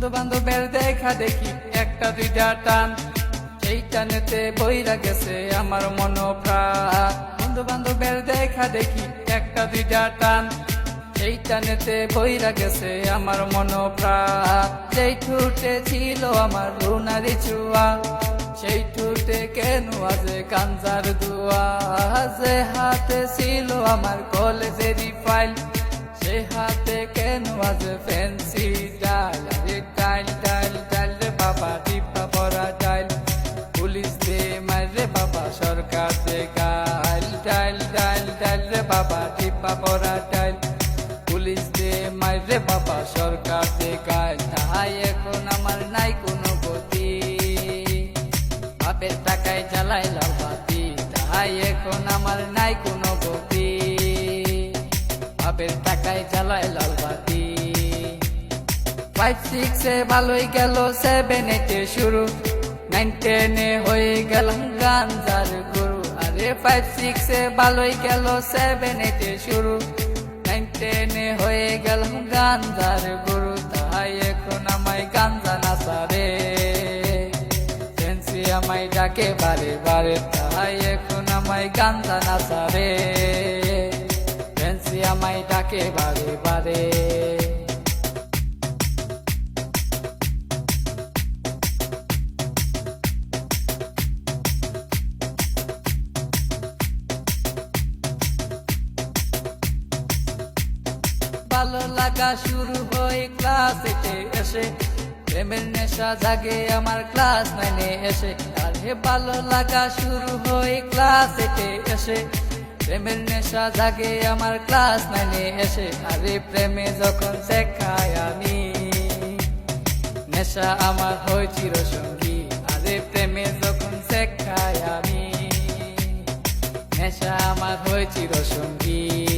বন্ধু বান্ধবের দেখা দেখি, একটা, দুইটা টান। সেই টানেতে বইরা গেছে আমার মন বন্ধু বান্ধবের দেখা দেখি, একটা, দুইটা টান। সেই টানেতে বইরা গেছে আমার মন প্রাণ যেই ঠুটে ছিল আমার রুনারি চুয়া, সেই ঠুটে কেন আজে কাঞ্জার দুয়া? যে হাতে ছিল আমার কলেজেরই ফাইল সে হাতে কেন আজ ফ্যান্সি বাবা সরকার দে গাইল টাইল টাইল টাইল রে বাবা, টিপা দে মারে বাবা সরকার দে এখন আমার নাই কোনো গতি। বাপের টাকায় জ্বালাই লাল বাতি। এখন আমার নাই কোনো গতি। বাপের টাকায় জ্বালাই লাল বাতি। ফাইভ সিক্সে ভালোই গেল সেভেন এইটে শুরু। নাইন টেনে হয়ে গেলাম গাঞ্জার গুরু। আরে ফাইভ সিক্সে ভালোই গেল সেভেন এইটে শুরু। নাইন টেনে হয়ে গেলাম গাঞ্জার গুরু, তাই এখন আমায় গাঞ্জা নাচারে ফেন্সি আমায় ডাকে বারে বারে, তাই এখন আমায় গাঞ্জা নাচারে ফেন্সি আমায় ডাকে বারে বারে। ভালো লাগা শুরু হয় ক্লাস এইটে এসে। প্রেমের নেশা জাগে আমার ক্লাস নাইনে এসে। আরে ভালো লাগা শুরু হয় ক্লাস এইটে এসে। প্রেমের নেশা জাগে আমার ক্লাস নাইনে এসে। আরে প্রেমে যখন শেখায় আমি, নেশা আমার হয় চিরসঙ্গী। আরে প্রেমে যখন শেখায় আমি, নেশা আমার হয় চিরসঙ্গী।